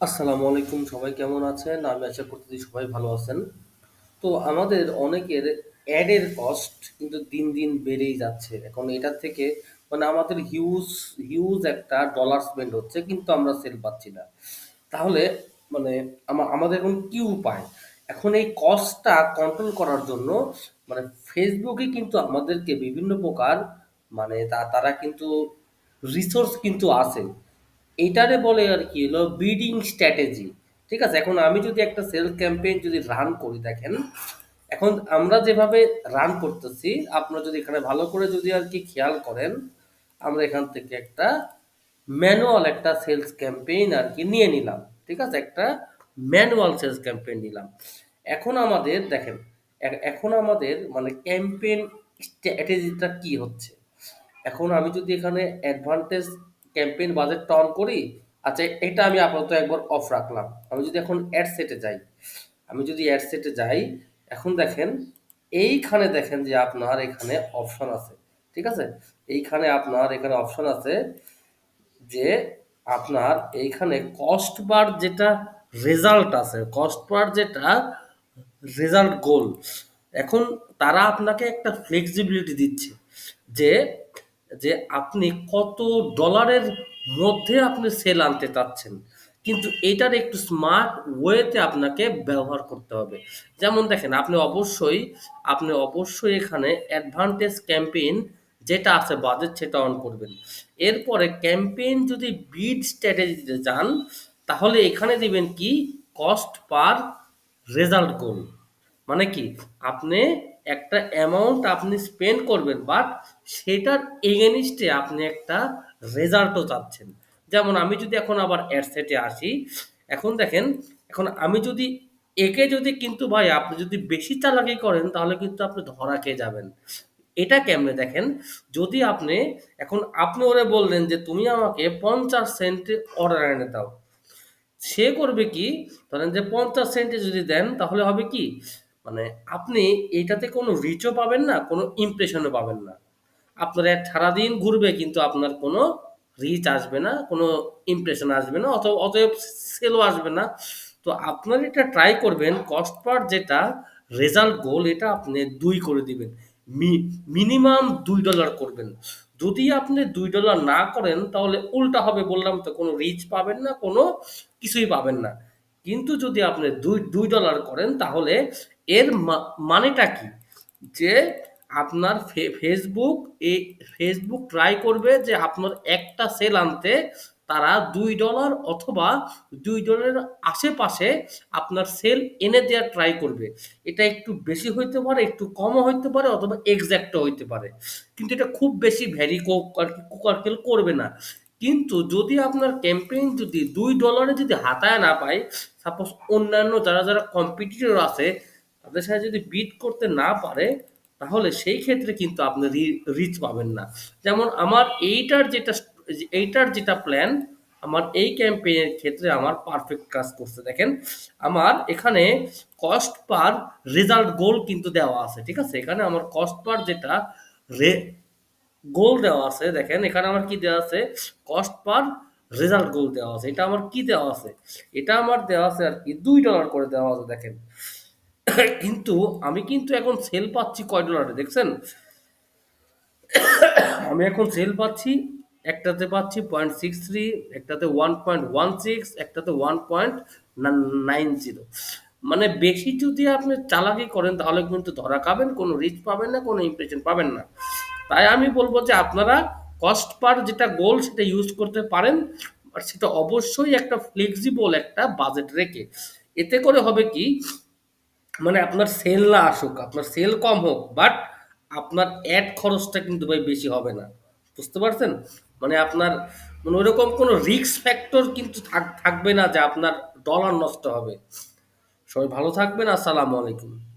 আসসালামু আলাইকুম সবাই কেমন আছেন? আমি আশা করতেছি সবাই ভালো আছেন। তো আমাদের অনেকের অ্যাডের কস্ট কিন্তু দিন, দিন বেড়েই যাচ্ছে। এখন এটার থেকে মানে আমাদের হিউজ, হিউজ একটা ডলার স্পেন্ড হচ্ছে কিন্তু আমরা সেল পাচ্ছি না। তাহলে মানে আমাদের এখন কি উপায়? এখন এই কস্টটা কন্ট্রোল করার জন্য মানে ফেসবুকে কিন্তু আমাদেরকে বিভিন্ন প্রকার মানে তা তারা কিন্তু রিসোর্স কিন্তু আছে। এইটারে বলে আর কি হলো বিডিং স্ট্র্যাটেজি। ঠিক আছে? এখন আমি যদি একটা সেলস ক্যাম্পেইন যদি রান করি দেখেন, এখন আমরা যেভাবে রান করতেছি, আপনারা যদি এখানে ভালো করে যদি আর কি খেয়াল করেন, আমরা এখান থেকে একটা ম্যানুয়াল একটা সেলস ক্যাম্পেইন আর কি নিয়ে নিলাম। ঠিক আছে? একটা ম্যানুয়াল সেলস ক্যাম্পেইন নিলাম। এখন আমাদের দেখেন, এখন আমাদের মানে ক্যাম্পেইন স্ট্র্যাটেজিটা কি হচ্ছে? এখন আমি যদি এখানে অ্যাডভান্টেজ ক্যাম্পেইন বাজেটটা অন করি, আচ্ছা এটা আমি আপাতত একবার অফ রাখলাম। আমি যদি এখন অ্যাড সেটে যাই, আমি যদি অ্যাড সেটে যাই, এখন দেখেন এইখানে দেখেন যে আপনার এখানে অপশন আছে। ঠিক আছে? এইখানে আপনার এখানে অপশন আছে যে আপনার এইখানে কস্ট বার যেটা রেজাল্ট আছে, কস্ট বার যেটা রেজাল্ট গোল। এখন তারা আপনাকে একটা ফ্লেক্সিবিলিটি দিচ্ছে যে, যে আপনি কত ডলারের মধ্যে আপনি সেল আনতে চাচ্ছেন। কিন্তু এটার একটু স্মার্ট ওয়েতে আপনাকে ব্যবহার করতে হবে। যেমন দেখেন আপনি অবশ্যই, আপনি অবশ্যই এখানে অ্যাডভান্টেজ ক্যাম্পেইন যেটা আছে বাজেট সেটা অন করবেন। এরপরে ক্যাম্পেইন যদি বিড স্ট্র্যাটেজিতে যান, তাহলে এখানে দিবেন কি কস্ট পার রেজাল্ট গোল। মানে কি? আপনি একটা অ্যামাউন্ট আপনি স্পেন্ড করবেন বাট সেটার এগেইনস্ট এ আপনি একটা রেজাল্টও চাচ্ছেন। যেমন আমি যদি এখন আবার অ্যাডসেটে আসি, এখন দেখেন, এখন আমি যদি একে যদি কিন্তু ভাই আপনি যদি বেশি চালাকি করেন তাহলে কিন্তু আপনি ধরা খেয়ে যাবেন। এটা কেমনে দেখেন, যদি আপনি এখন আপনি ওরে বললেন যে, "তুমি আমাকে ৫০ সেন্টে অর্ডার এনে দাও।" সে করবে কি? ধরেন যে ৫০ সেন্টে যদি দেন তাহলে হবে কি? মানে আপনি এইটাতে কোনো রিচও পাবেন না, কোনো ইমপ্রেশনও পাবেন না। আপনার সারাদিন ঘুরবে কিন্তু আপনার কোনো রিচ আসবে না, কোনো ইমপ্রেশন আসবে না, অথবা অতএব সেলও আসবে না। তো আপনার এটা ট্রাই করবেন কস্ট পার যেটা রেজাল্ট গোল এটা আপনি দুই করে দিবেন। মিনিমাম দুই ডলার করবেন। যদি আপনি দুই ডলার না করেন তাহলে উল্টা হবে বললাম তো কোনো রিচ পাবেন না, কোনো কিছুই পাবেন না। কিন্তু যদি আপনি দুই দুই ডলার করেন তাহলে এর মানেটা কি? যে আপনার ফেসবুক এই Facebook ট্রাই করবে যে আপনার একটা সেল আনতে তারা দুই ডলার অথবা $২ এর আশেপাশে আপনার সেল এনে দেয়ার ট্রাই করবে। এটা একটু বেশি হইতে পারে, একটু কমও হইতে পারে অথবা এক্সাক্ট ও হইতে পারে। কিন্তু এটা খুব বেশি ভ্যারি কোকারকেল করবে না। কিন্তু যদি আপনার ক্যাম্পেইন যদি $২ এ যদি হাতায় না পায়, সাপোজ অন্যান্য যারা, যারা কম্পিটিটর আছে তাদের সাথে যদি বিট করতে না পারে, তাহলে সেই ক্ষেত্রে কিন্তু আপনি রিচ পাবেন না। যেমন আমার এইটার যেটা এইটার যেটা প্ল্যান, আমার এই ক্যাম্পেইনের ক্ষেত্রে আমার পারফেক্ট কাজ করছে। দেখেন, আমার এখানে কস্ট পার রেজাল্ট গোল কিন্তু দেওয়া আছে। ঠিক আছে? এখানে আমার কস্ট পার যেটা রে গোল দেওয়া আছে দেখেন এখানে আমার কি দেওয়া আছে? কস্ট পার রেজাল্ট গোল দেওয়া আছে। এটা আমার কি দেওয়া আছে? এটা আমার দেওয়া আছে আরকি $২ করে দেওয়া আছে দেখেন। কিন্তু আমি কিন্তু এখন সেল পাচ্ছি কয় ডলারে দেখছেন? আমি এখন সেল পাচ্ছি একটাতে পাচ্ছি 0.63 একটাতে 1.16 একটাতে 1.90 মানে বেশি যদি আপনি চালাকি করেন তাহলে কিন্তু ধরা খাবেন, কোনো রিচ পাবেন না, কোনো ইমপ্রেশন পাবেন না। তাই আমি বলব যে আপনারা কস্ট পার যেটা গোল সেটা ইউজ করতে পারেন। বাট সেটা অবশ্যই একটা ফ্লেক্সিবল একটা বাজেট রেখে। এতে করে হবে কি? মানে আপনার সেল না আসুক, আপনার সেল কম হোক বাট আপনার অ্যাড খরচটা কিন্তু ভাই বেশি হবে না। বুঝতে পারছেন? মানে আপনার মানে ওইরকম কোনো রিক্স ফ্যাক্টর কিন্তু থাক থাকবে না যে আপনার ডলার নষ্ট হবে। সবাই ভালো থাকবেন। আসসালামু আলাইকুম।